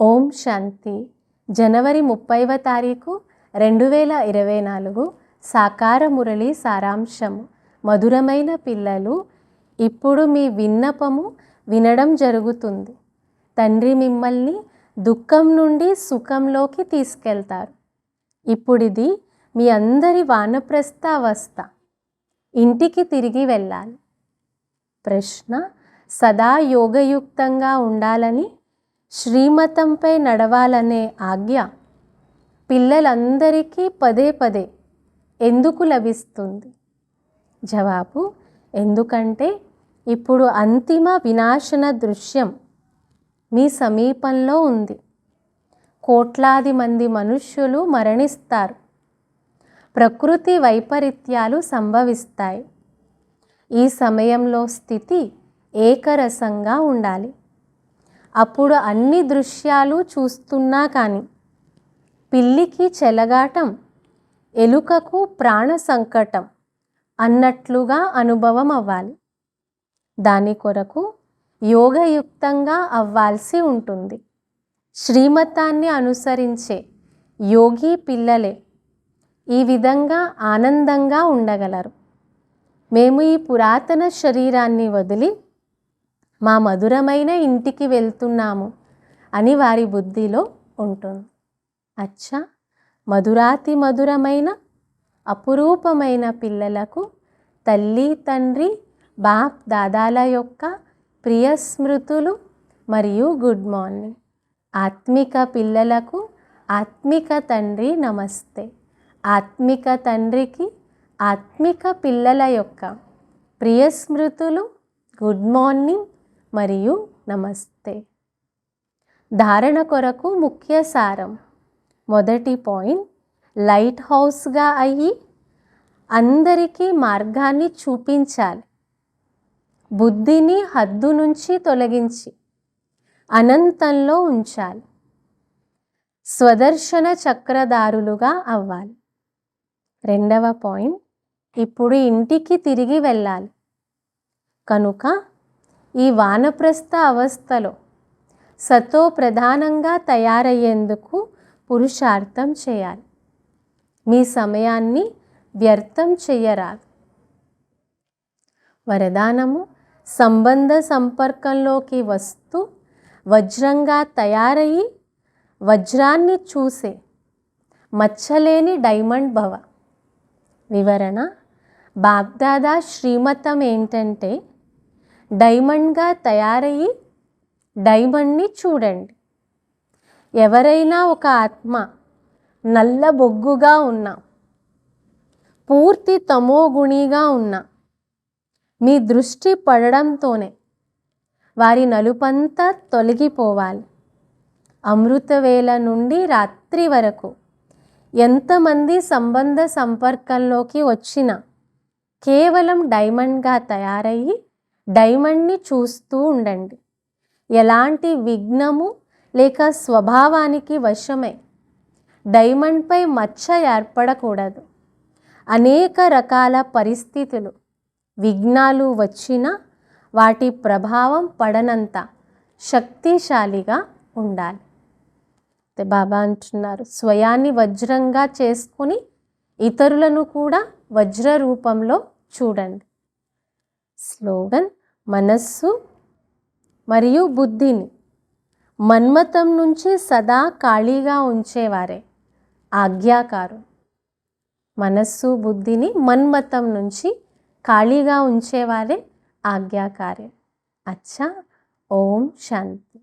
ఓం శాంతి. జనవరి ముప్పైవ తారీఖు రెండు వేల ఇరవై నాలుగు సాకార మురళి సారాంశము మధురమైన పిల్లలు ఇప్పుడు మీ విన్నపము వినడం జరుగుతుంది. తండ్రి మిమ్మల్ని దుఃఖం నుండి సుఖంలోకి తీసుకెళ్తారు. ఇప్పుడిది మీ అందరి వానప్రస్థ అవస్థ. ఇంటికి తిరిగి వెళ్ళాలి. ప్రశ్న సదా యోగయుక్తంగా ఉండాలని శ్రీమతంపై నడవాలనే ఆజ్ఞ పిల్లలందరికీ పదే పదే ఎందుకు లభిస్తుంది? జవాబు ఎందుకంటే ఇప్పుడు అంతిమ వినాశన దృశ్యం మీ సమీపంలో ఉంది. కోట్లాది మంది మనుష్యులు మరణిస్తారు. ప్రకృతి వైపరీత్యాలు సంభవిస్తాయి. ఈ సమయంలో స్థితి ఏకరసంగా ఉండాలి. అప్పుడు అన్ని దృశ్యాలు చూస్తున్నా కానీ పిల్లికి చెలగాటం ఎలుకకు ప్రాణ సంకటం అన్నట్లుగా అనుభవం అవ్వాలి దాని కొరకు యోగయుక్తంగా అవ్వాల్సి ఉంటుంది. శ్రీమతాన్ని అనుసరించే యోగి పిల్లలే ఈ విధంగా ఆనందంగా ఉండగలరు. మేము ఈ పురాతన శరీరాన్ని వదిలి మా మధురమైన ఇంటికి వెళ్తున్నాము అని వారి బుద్ధిలో ఉంటుంది. అచ్చా! మధురాతి మధురమైన అపురూపమైన పిల్లలకు తల్లి తండ్రి బాప్ దాదాల యొక్క ప్రియ స్మృతులు మరియు గుడ్ మార్నింగ్. ఆత్మిక పిల్లలకు ఆత్మిక తండ్రి నమస్తే. ఆత్మిక తండ్రికి ఆత్మిక పిల్లల యొక్క ప్రియ స్మృతులు గుడ్ మార్నింగ్ మరియు నమస్తే. ధారణ కొరకు ముఖ్య సారం. మొదటి పాయింట్ లైట్ హౌస్గా అయ్యి అందరికీ మార్గాన్ని చూపించాలి. బుద్ధిని హద్దు నుంచి తొలగించి అనంతంలో ఉంచాలి. స్వదర్శన చక్రధారులుగా అవ్వాలి. రెండవ పాయింట్ ఇప్పుడు ఇంటికి తిరిగి వెళ్ళాలి. కనుక ఈ వానప్రస్థ అవస్థలో సతో ప్రధానంగా తయారయ్యేందుకు పురుషార్థం చేయాలి. మీ సమయాన్ని వ్యర్థం చెయ్యరాదు వరదానము సంబంధ సంపర్కంలోకి వస్తూ వజ్రంగా తయారయ్యి వజ్రాన్ని చూసే మచ్చలేని డైమండ్ భవ. వివరణ బాగ్దాదా శ్రీమతం ఏంటంటే డైమండ్గా తయారయ్యి డైమండ్ని చూడండి. ఎవరైనా ఒక ఆత్మ నల్ల బొగ్గుగా ఉన్నా పూర్తి తమోగుణిగా ఉన్నా మీ దృష్టి పడడంతోనే వారి నలుపంతా తొలగిపోవాలి. అమృతవేళ నుండి రాత్రి వరకు ఎంతమంది సంబంధ సంపర్కంలోకి వచ్చినా కేవలం డైమండ్గా తయారయ్యి డైమండ్ని చూస్తూ ఉండండి. ఎలాంటి విఘ్నము లేక స్వభావానికి వశమై. డైమండ్పై మచ్చ ఏర్పడకూడదు. అనేక రకాల పరిస్థితులు విఘ్నాలు వచ్చినా వాటి ప్రభావం పడనంత శక్తిశాలిగా ఉండాలి. బాబా అంటున్నారు స్వయాన్ని వజ్రంగా చేసుకొని ఇతరులను కూడా వజ్ర రూపంలో చూడండి. స్లోగన్ మనస్సు మరియు బుద్ధిని మన్మతం నుంచి సదా ఖాళీగా ఉంచేవారే. ఆజ్ఞాకారు మనస్సు బుద్ధిని మన్మతం నుంచి ఖాళీగా ఉంచేవారే ఆజ్ఞాకార్యం అచ్చా ఓం శాంతి.